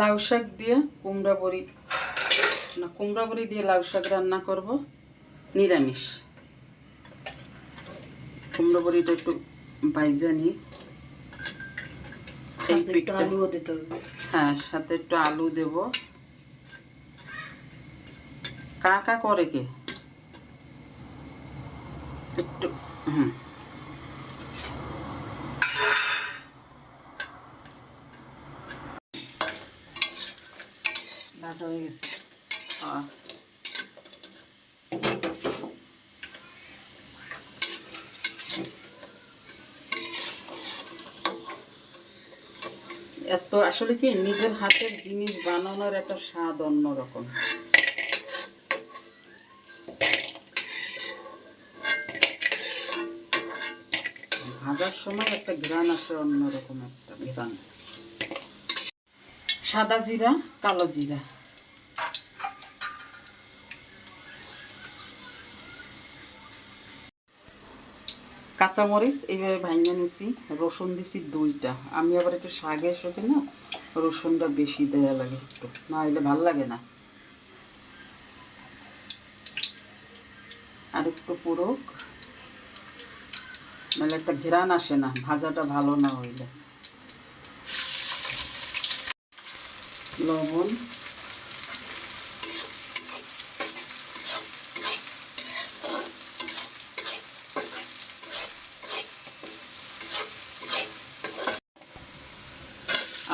লাউ শাক দিয়ে কুমড়া বড়ি না কুমড়া বড়ি দিয়ে লাউ শাক রান্না করব নিরামিষ। কুমড়া বড়িটা একটু বাইজা নিই এই পিঠটা। হ্যাঁ সাথে একটু আলু দেব। কাকা করে কে? একটু হুম। ভাজা হয়ে গেছে। এত আসলে কি নিজের হাতের জিনিস বানানোর একটা স্বাদ অন্যরকম ভাজার সময় একটা ঘ্রাণ আসে অন্যরকম একটা ঘ্রাণ সাদা জিরা, কালো জিরা কাঁচামরিচ এইভাবে ভাঙিয়ে নিছি, রসুন দিছি দুইটা। আমি আবার একটু শাকের সাথে না রসুনটা বেশি দেওয়া লাগে একটু, না হলে ভালো লাগে না। আর একটু পুরো নাহলে একটা ঘেরান আসে না, ভাজাটা ভালো না হইলে। লবণ।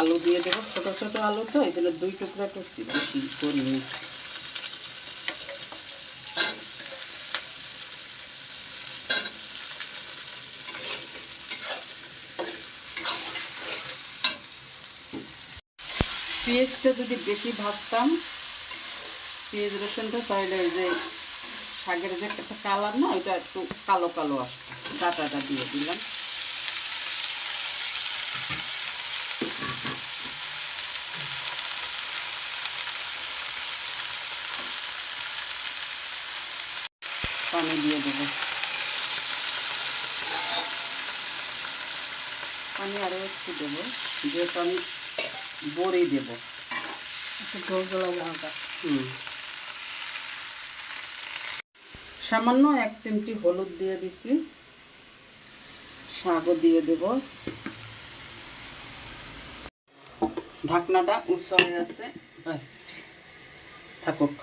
আলু দিয়ে দেবো ছোট ছোট আলু তো এই জন্য দুই টুকরা করছি। বেশি করিনি পেঁয়াজটা যদি বেশি ভাজতাম পেঁয়াজ রসুনটা তাহলে ওই যে শাকের যে একটা কালার না ওইটা একটু কালো কালো আসতো। ডাটাটা দিয়ে দিলাম। পানি দিয়ে দেবো। পানি আরও একটু দেবো যেহেতু আমি বড়ি দেবো। সামান্য এক চিমটি হলুদ দিয়ে দিছি। শাকও দিয়ে দেব। ঢাকনাটা উঁচু হয়ে আছে। ব্যাস থাকুক।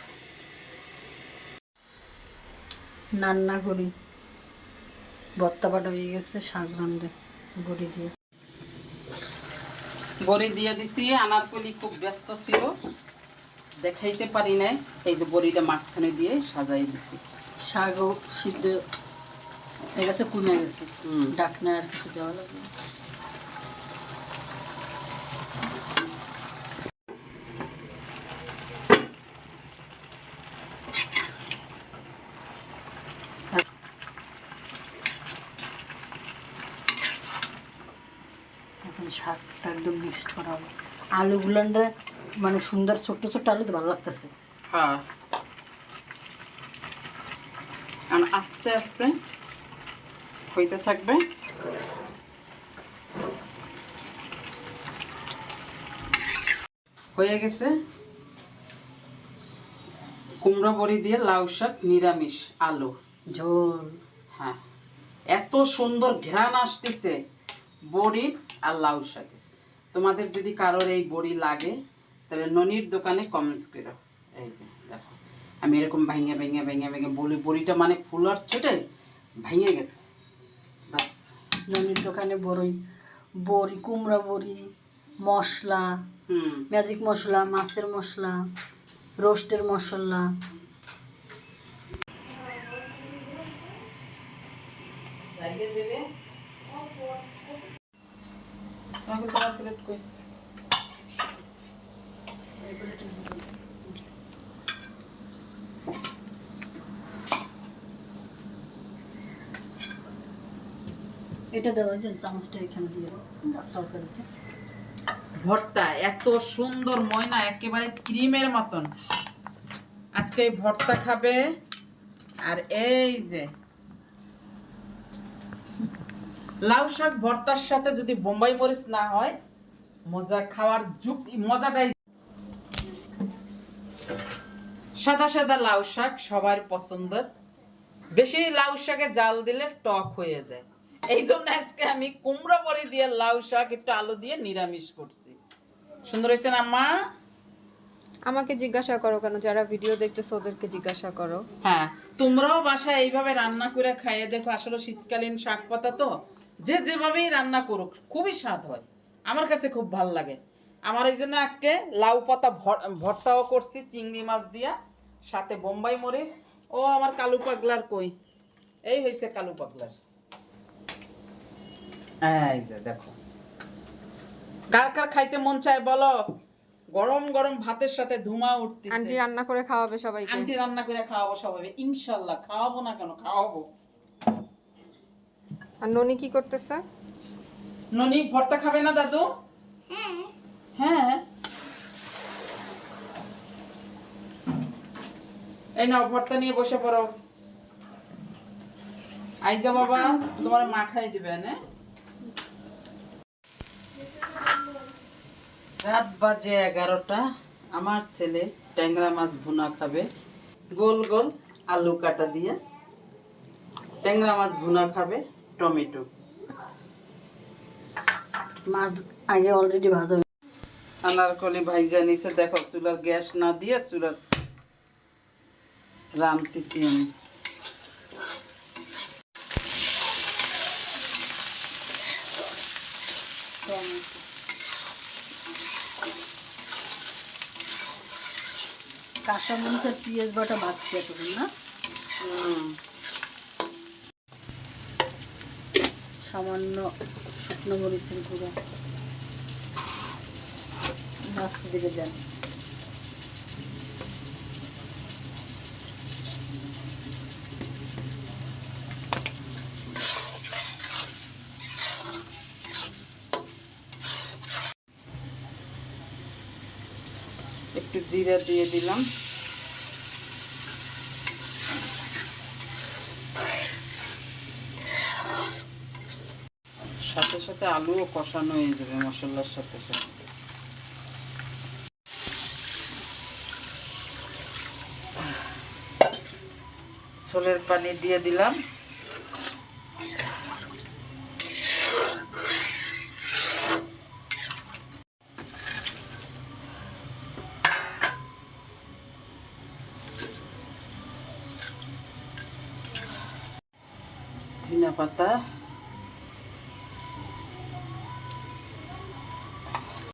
রান্না করি ভর্তা পাটা হয়ে গেছে শাক রান্ধে বড়ি দিয়ে। বড়ি দিয়ে দিছি আনারকলি খুব ব্যস্ত ছিল দেখাইতে পারি নাই। এই যে বড়িটা মাঝখানে দিয়ে সাজাই দিছি। শাকও সিদ্ধ হয়ে গেছে কমে গেছে। ডাকনা আর কিছু দেওয়া লাগবে। শাকটা একদম মিক্সড করা হবে আলুগুলানটা মানে সুন্দর ছোট্ট ছোট্ট আলু তো ভালো লাগতেছে। হ্যাঁ। আর আস্তে আস্তে হইতে থাকবে। হয়ে গেছে কুমড়ো বড়ি দিয়ে লাউ শাক নিরামিষ আলু। ঝোল। হ্যাঁ। এত সুন্দর ঘ্রাণ আসতেছে। বড়ির আর লাউ শাকের তোমাদের যদি কারোর এই বড়ি লাগে তাহলে ননির দোকানে কমেন্টস করো। এই যে দেখো আমি এরকম ভাঙে ভেঙে ভেঙে ভেঙে বলি বড়িটা মানে ফুলার চোটে ভেঙে গেছে। বাস ননির দোকানে বড়ই বড়ি কুমড়া বড়ি মশলা হুম। ম্যাজিক মশলা মাছের মশলা রোস্টের মশলা। তোমাকে তোমার প্লেট কই এটা দেওয়া হয়েছে চামচটা এখানে দিয়ে দাও। তরকারিতে ভর্তা এত সুন্দর ময়না একেবারে ক্রিমের মতন। আজকে ভর্তা খাবে আর এই যে লাউ শাক ভর্তার সাথে যদি বোম্বাই মরিচ না হয় মজা খাওয়ার যুগ মজাটাই সাদা সাদা লাউ শাক সবার পছন্দের। বেশি লাউ শাকে জাল দিলে টক হয়ে যায়। এই জন্য আজকে আমি কুমড়ো বড়ি দিয়ে লাউ শাক একটু আলু দিয়ে নিরামিষ করছি। সুন্দর হয়েছে না মা আমাকে জিজ্ঞাসা করো কেন? যারা ভিডিও দেখতেছে ওদেরকে জিজ্ঞাসা করো। হ্যাঁ তোমরাও বাসায় এইভাবে রান্না করে খাইয়ে দেখো। আসলে শীতকালীন শাক পাতা তো। যে যেভাবেই রান্না করুক খুবই স্বাদ হয়। আমার কাছে খুব ভালো লাগে। আমার এই জন্য আজকে লাউ পাতা ভর্তাও করছি চিংড়ি মাছ দিয়া সাথে বোম্বাই মরিচ ও আমার কালু পাগলার কই। এই হয়েছে কালু পাগলার। এই যে দেখো। কার কার খাইতে মন চায় বলো? গরম গরম ভাতের সাথে ধুমা উঠতেছে। আন্টি রান্না করে খাওয়াবে সবাইকে। আন্টি রান্না করে খাওয়াবো সবাই ইনশাল্লাহ খাওয়াবো না কেন খাওয়াবো। আর ননি কি করতেছে? ননি ভর্তা খাবে না দাদু? হ্যাঁ। এই নাও ভর্তা নিয়ে বসে পড়ো। আইজা বাবা তোমার মা খাই দিবে না রাত বাজে এগারোটা আমার ছেলে ট্যাংরা মাছ ভুনা খাবে। গোল গোল আলু কাটা দিয়ে ট্যাংরা মাছ ভুনা খাবে। টমেটো। মাছ আগে অলরেডি ভাজা আনারকলি ভাইজা নিচে দেখো চুলার গ্যাস না দিয়ে চুলার রামতেছি আমি। কাঁচা মরিচের পেঁয়াজ বাটা ভাজছি এতক্ষণ না? হুম, সামান্য শুকনো মরিচের গুঁড়ো। ভাজতে দিকে দেন একটু জিরা দিয়ে দিলাম সাথে সাথে আলুও কষানো হয়ে যাবে মশলার সাথে সাথে। ছোলের পানি দিয়ে দিলাম। ধনিয়া পাতা